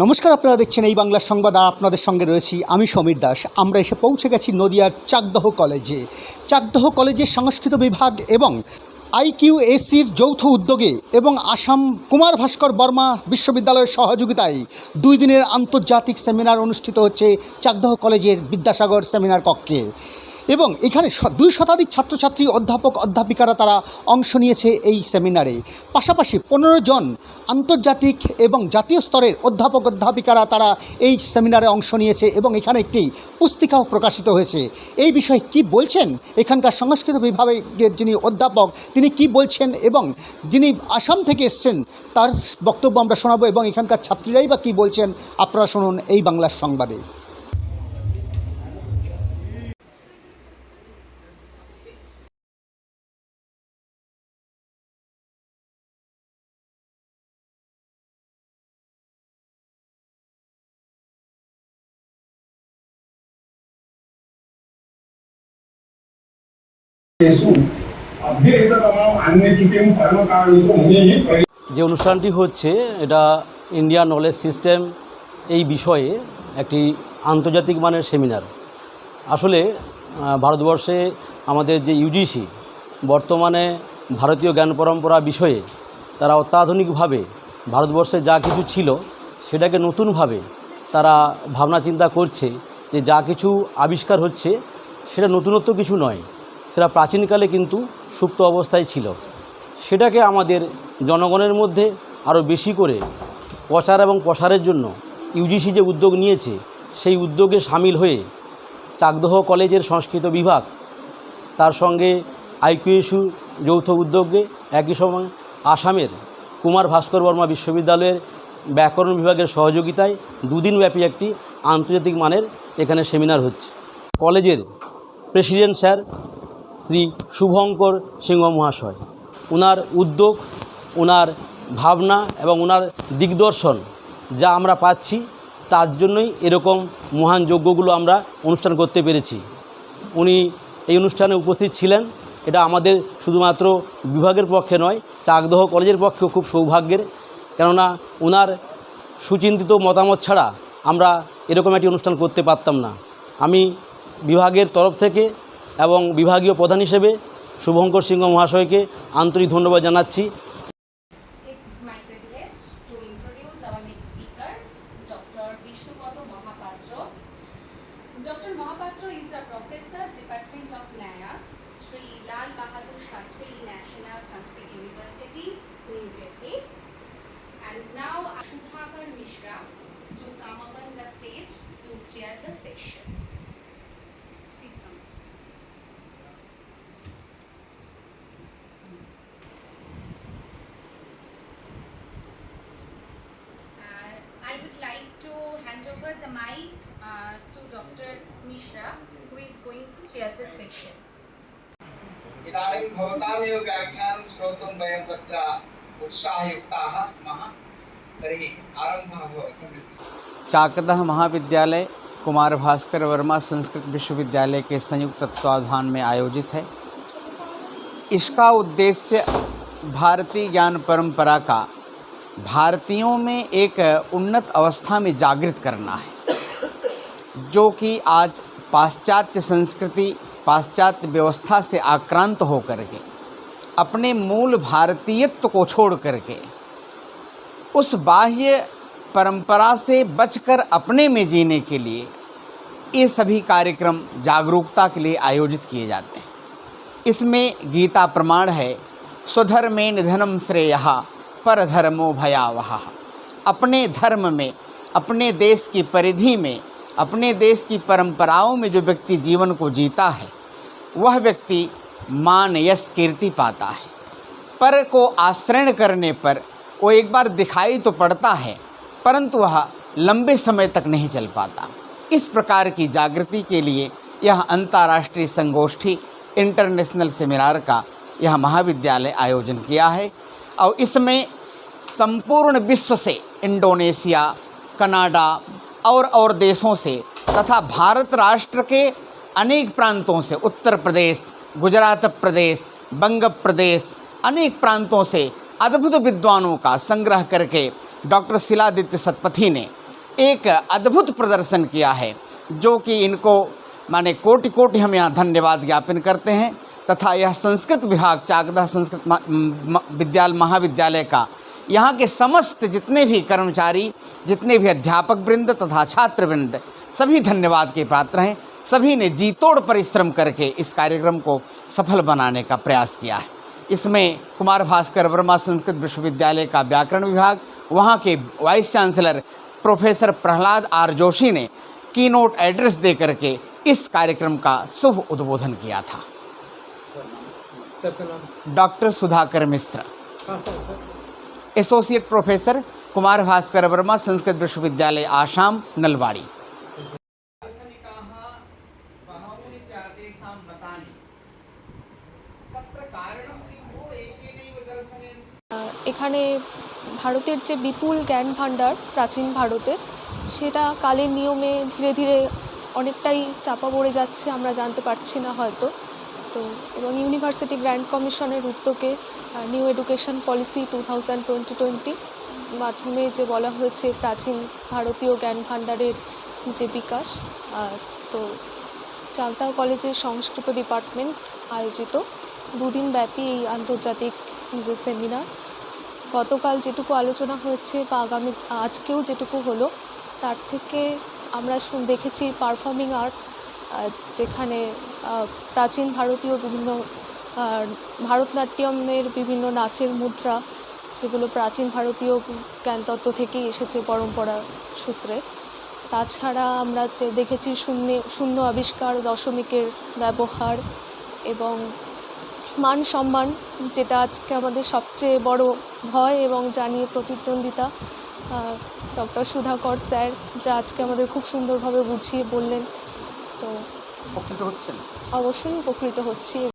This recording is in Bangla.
নমস্কার, আপনারা দেখছেন এই বাংলার সংবাদ। আর আপনাদের সঙ্গে রয়েছি আমি সমীর দাস। আমরা এসে পৌঁছে গেছি নদিয়ার চাকদহ কলেজে। চাকদহ কলেজের সংস্কৃত বিভাগ এবং আইকিউএসির যৌথ উদ্যোগে এবং আসাম কুমার ভাস্কর বর্মা বিশ্ববিদ্যালয়ের সহযোগিতায় দুই দিনের আন্তর্জাতিক সেমিনার অনুষ্ঠিত হচ্ছে চাকদহ কলেজের বিদ্যাসাগর সেমিনার কক্ষে। এবং এখানে দুই শতাধিক ছাত্রছাত্রী, অধ্যাপক, অধ্যাপিকারা তারা অংশ নিয়েছে এই সেমিনারে। পাশাপাশি পনেরো জন আন্তর্জাতিক এবং জাতীয় স্তরের অধ্যাপক, অধ্যাপিকারা তারা এই সেমিনারে অংশ নিয়েছে এবং এখানে একটি পুস্তিকাও প্রকাশিত হয়েছে। এই বিষয়ে কি বলছেন? এখানকার সংস্কৃত বিভাগের যিনি অধ্যাপক, তিনি কি বলছেন এবং যিনি আসাম থেকে এসছেন, তার বক্তব্য আমরা শোনাবো এবং এখানকার ছাত্রীরাই বা কী বলছেন, আপনারা শুনুন এই বাংলার সংবাদে। যে অনুষ্ঠানটি হচ্ছে, এটা ইন্ডিয়ান নলেজ সিস্টেম এই বিষয়ে একটি আন্তর্জাতিক মানের সেমিনার আসলে ভারতবর্ষে আমাদের যে ইউজিসি বর্তমানে ভারতীয় জ্ঞান পরম্পরা বিষয়ে তারা অত্যাধুনিকভাবে ভারতবর্ষে যা কিছু ছিল সেটাকে নতুনভাবে তারা ভাবনা চিন্তা করছে যে যা কিছু আবিষ্কার হচ্ছে সেটা নতুনত্ব কিছু নয়। সেটা প্রাচীনকালে কিন্তু সুপ্ত অবস্থায় ছিল। সেটাকে আমাদের জনগণের মধ্যে আরও বেশি করে প্রচার এবং প্রসারের জন্য ইউজিসি যে উদ্যোগ নিয়েছে, সেই উদ্যোগে সামিল হয়ে চাকদহ কলেজের সংস্কৃত বিভাগ, তার সঙ্গে আইকিউএসু যৌথ উদ্যোগে একই সময় আসামের কুমার ভাস্কর বর্মা বিশ্ববিদ্যালয়ের ব্যাকরণ বিভাগের সহযোগিতায় দুদিনব্যাপী একটি আন্তর্জাতিক মানের এখানে সেমিনার হচ্ছে। কলেজের প্রেসিডেন্ট স্যার শ্রী শুভঙ্কর সিংহ মহাশয় ওনার উদ্যোগ ওনার ভাবনা এবং ওনার দিগদর্শন যা আমরা পাচ্ছি, তার জন্যই এরকম মহান যজ্ঞগুলো আমরা অনুষ্ঠান করতে পেরেছি। উনি এই অনুষ্ঠানে উপস্থিত ছিলেন। এটা আমাদের শুধুমাত্র বিভাগের পক্ষে নয়, চাকদহ কলেজের পক্ষেও খুব সৌভাগ্যের। কেননা ওনার সুচিন্তিত মতামত ছাড়া আমরা এরকম একটি অনুষ্ঠান করতে পারতাম না। আমি বিভাগের তরফ থেকে এবং বিভাগীয় প্রধান হিসেবে শুভঙ্কর সিংহ মহাশয়কে আন্তরিক ধন্যবাদ জানাচ্ছি Dr. Mahapatra. Is a professor, Department of Naya, Sri Lal Bahadur Shastri National Sanskrit University, New Delhi. And now Shubhakar Mishra to come up on the stage to chair the session. Would like to hand over the mic uh, to Dr. Mishra, who is going to chair the session. इदानीं भवतामेव व्याख्यानं श्रोतुं वयं तत्र उत्साहयुक्ताः स्मः तर्हि आरम्भः भवति चाकदह महाविद्यालय कुमार भास्कर वर्मा संस्कृत विश्वविद्यालय के संयुक्त तत्वाधान में आयोजित है इसका उद्देश्य भारतीय ज्ञान परंपरा का भारतीयों में एक उन्नत अवस्था में जागृत करना है, जो कि आज पाश्चात्य संस्कृति, पाश्चात्य व्यवस्था से आक्रांत होकर के, अपने मूल भारतीयत्व को छोड़ करके उस बाह्य परंपरा से बचकर अपने में जीने के लिए ये सभी कार्यक्रम जागरूकता के लिए आयोजित किए जाते हैं। इसमें गीता प्रमाण है स्वधर्मे निधनम श्रेय परधर्मो भयावह। अपने धर्म में, अपने देश की परिधि में, अपने देश की परंपराओं में जो व्यक्ति जीवन को जीता है, वह व्यक्ति मान यश कीर्ति पाता है। पर को आश्रय करने पर वो एक बार दिखाई तो पड़ता है, परंतु वह लंबे समय तक नहीं चल पाता। इस प्रकार की जागृति के लिए यह अंतर्राष्ट्रीय संगोष्ठी, इंटरनेशनल सेमिनार का यह महाविद्यालय आयोजन किया है और इसमें संपूर्ण विश्व से इंडोनेशिया, कनाडा और और देशों से तथा भारत राष्ट्र के अनेक प्रांतों से उत्तर प्रदेश, गुजरात प्रदेश, बंग प्रदेश, अनेक प्रांतों से अद्भुत विद्वानों का संग्रह करके डॉक्टर शिलादित्य सतपथी ने एक अद्भुत प्रदर्शन किया है, जो कि इनको माने कोटि कोटि हम यहाँ धन्यवाद ज्ञापन करते हैं, तथा यह संस्कृत विभाग चाकदह संस्कृत विद्यालय महाविद्यालय का, यहाँ के समस्त जितने भी कर्मचारी, जितने भी अध्यापक वृंद तथा छात्र वृंद सभी धन्यवाद के पात्र हैं। सभी ने जीतोड़ परिश्रम करके इस कार्यक्रम को सफल बनाने का प्रयास किया है। इसमें कुमार भास्कर वर्मा संस्कृत विश्वविद्यालय का व्याकरण विभाग, वहाँ के vice chancellor professor Prahlad R Joshi ने की नोट एड्रेस दे करके इस कार्यक्रम का शुभ उद्बोधन किया था doctor Sudhakar Mishra associate professor Kumar Bhaskar Varma Sanskrit Vishwavidyalaya Assam Nalbari এখানে ভারতের যে বিপুল জ্ঞান ভাণ্ডার প্রাচীন ভারতের সেটা কালের নিয়মে ধীরে ধীরে অনেকটাই চাপা পড়ে যাচ্ছে, আমরা জানতে পারছি না হয়তো। তো এবং ইউনিভার্সিটি গ্র্যান্ড কমিশনের উদ্যোগে new education policy two thousand twenty twenty মাধ্যমে যে বলা হয়েছে, প্রাচীন ভারতীয় জ্ঞান ভাণ্ডারের যে বিকাশ তো চালতা কলেজের সংস্কৃত ডিপার্টমেন্ট আয়োজিত। দুদিন ব্যাপী এই আন্তর্জাতিক যে সেমিনার, গতকাল যেটুকু আলোচনা হয়েছে বা আগামী, আজকেও যেটুকু হলো, তার থেকে আমরা শুন, দেখেছি পারফর্মিং আর্টস যেখানে প্রাচীন ভারতীয় বিভিন্ন ভারতনাট্যমের বিভিন্ন নাচের মুদ্রা, যেগুলো প্রাচীন ভারতীয় জ্ঞানতত্ত্ব থেকেই এসেছে পরম্পরা সূত্রে। তাছাড়া আমরা যে দেখেছি শূন্য শূন্য আবিষ্কার দশমিকের ব্যবহার এবং মান সম্মান যেটা আজকে আমাদের সবচেয়ে বড় ভয় এবং জানিয়ে প্রতিদ্বন্দ্বিতা ডক্টর সুধাকর স্যার যা আজকে আমাদের খুব সুন্দরভাবে বুঝিয়ে বললেন। তো উপকৃত হচ্ছেন? অবশ্যই উপকৃত হচ্ছি।